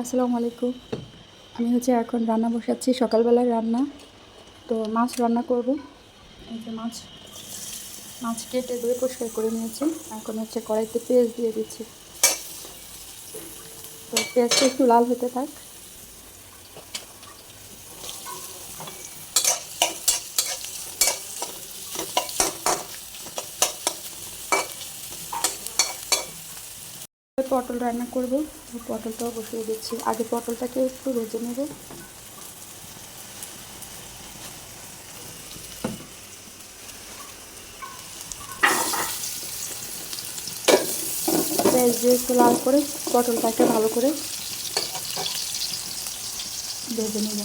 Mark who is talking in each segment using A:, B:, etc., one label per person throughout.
A: আসসালামু আলাইকুম। আমি হচ্ছে এখন রান্না বসাচ্ছি, সকালবেলার রান্না। তো মাছ রান্না করব। এই যে মাছ মাছ কেটে ধুয়ে পরিষ্কার করে নিয়েছি। এখন হচ্ছে কড়াইতে পেঁয়াজ দিয়ে দিচ্ছি। তো পেঁয়াজটা একটু লাল হতে থাক। পটল রান্না করব। পটলটাও বসিয়ে দিচ্ছি। আগে পটলটাকে একটু ভেজে নেব। দিয়ে একটু লাল করে পটলটাকে ভালো করে ভেজে নেব।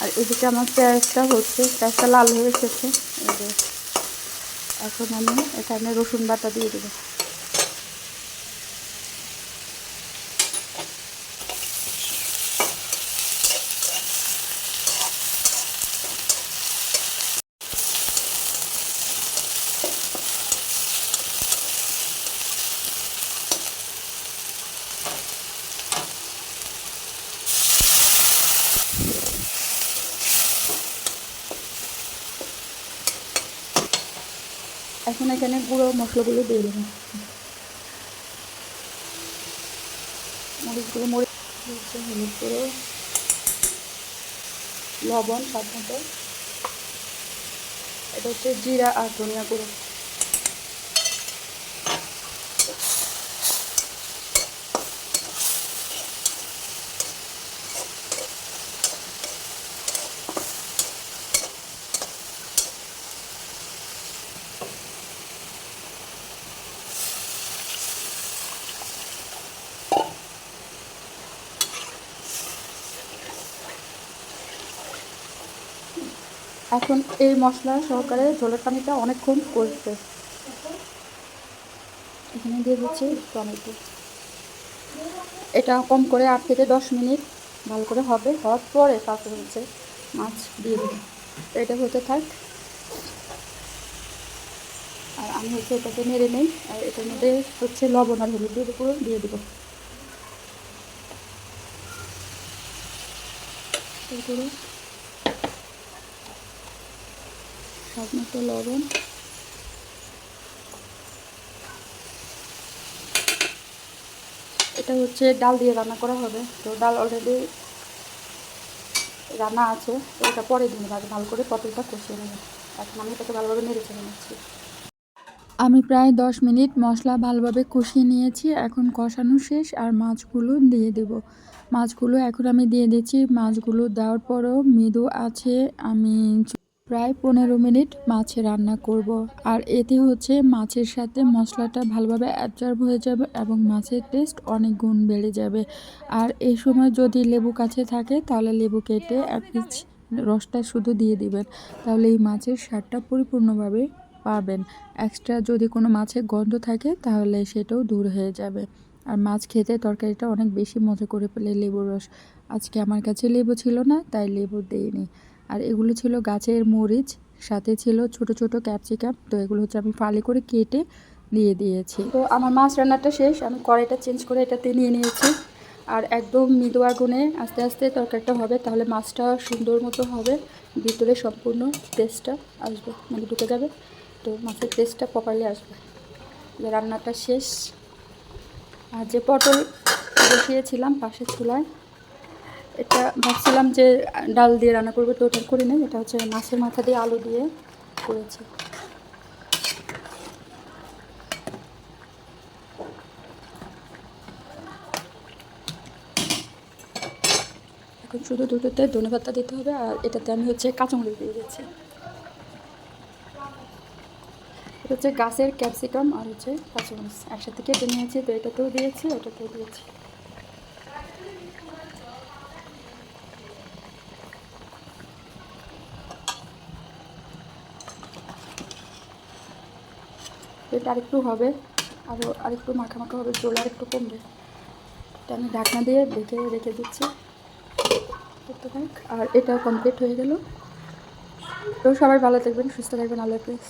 A: আর এদিকে আমার পেঁয়াজটা হচ্ছে, পেঁয়াজটা লাল হয়ে এসেছে। এখন আমি এখানে রসুন বাটা দিয়ে দেবো। এখন এখানে গুঁড়ো মশলাগুলো দিয়ে দেবো। মরিচগুলো মরিচ হলুদ গুঁড়ো, লবণ, স্বাদ মতো। এটা হচ্ছে জিরা আর ধনিয়া গুঁড়ো। এখন এই মশলা সহকারে ঝোলের পানিটা অনেকক্ষণ করবে এখানে দিয়ে দিচ্ছি টমেটো। এটা কম করে আট থেকে দশ মিনিট ভালো করে হবে, হওয়ার পরে তারপরে হচ্ছে মাছ দিয়ে দেবো। এটা হতে থাক। আর আমি হচ্ছে এটাকে নেড়ে নেই, আর এটার মধ্যে হচ্ছে লবণ আর হলুদ দিয়ে পুরো দিয়ে দেবো। এরপরে স্বাদ মতো লবণ। এটা হচ্ছে ডাল দিয়ে রান্না করা হবে। তো ডাল অলরেডি রান্না আছে। তো এটা পরে দিন আগে ভালো করে পটলটা কষিয়ে নেবে। এখন আমি এটাকে ভালোভাবে নেড়ে চেড়ে নিচ্ছি। আমি প্রায় দশ মিনিট মশলা ভালোভাবে কষিয়ে নিয়েছি। এখন কষানো শেষ আর মাছগুলো দিয়ে দেব। মাছগুলো এখন আমি দিয়ে দিচ্ছি। মাছগুলো দেওয়ার পরও মৃদু আছে। আমি প্রায় পনেরো মিনিট মাছ রান্না করব। আর এতে হচ্ছে মাছের সাথে মশলাটা ভালোভাবে অ্যাবজর্ব হয়ে যাবে এবং মাছের টেস্ট অনেক গুণ বেড়ে যাবে। আর এই সময় যদি লেবু কাছে থাকে, তাহলে লেবু কেটে এক পিচ রসটা শুধু দিয়ে দিবেন। তাহলে এই মাছের স্বাদটা পরিপূর্ণভাবে পাবেন। এক্সট্রা যদি কোনো মাছের গন্ধ থাকে, তাহলে সেটাও দূর হয়ে যাবে। আর মাছ খেতে তরকারিটা অনেক বেশি মজা করে ফেলে লেবুর রস। আজকে আমার কাছে লেবু ছিল না, তাই লেবু দিইনি। আর এগুলো ছিল গাছের মরিচ, সাথে ছিল ছোট ছোট ক্যাপসিকাম। তো এগুলো হচ্ছে আমি ফালি করে কেটে দিয়ে দিয়েছি। তো আমার মাছ রান্নাটা শেষ, আমি কড়াইটা চেঞ্জ করে এটাতে নিয়ে নিয়েছি। আর একদম মৃদু আগুনে আস্তে আস্তে তরকারিটা হবে, তাহলে মাছটা সুন্দর মতো হবে। ভিতরে সম্পূর্ণ টেস্টটা আসবে মানে ঢুকে যাবে। তো মাছের টেস্টটা প্রপারলি আসবে। রান্নাটা শেষ। আর যে পটল বসিয়েছিলাম পাশে চুলায় এটা ভাবছিলাম যে ডাল দিয়ে রান্না করব, তো ওটা করি না এটা হচ্ছে মাছের মাথা দিয়ে আলু দিয়ে করেছি। এখন শুধু দুটোতে ধনে দিতে হবে, আর এটাতে আমি হচ্ছে কাঁচামরিচ দিয়ে দিচ্ছি। এটা হচ্ছে গাছের ক্যাপসিকাম আর হচ্ছে কাঁচামরিচ। একসাথে কেটে নিয়েছি, তো এটাতেও দিয়েছি, ওটাতেও দিয়েছি। এটা আরেকটু হবে। আরও আরেকটু মাখা মাখা হবে জল আরেকটু কমবে। এটা আমি ঢাকনা দিয়ে দেখে রেখে দিচ্ছি। আর এটা কমপ্লিট হয়ে গেল। তো সবাই ভালো থাকবেন, সুস্থ থাকবেন, আল্লাহ হাফিজ।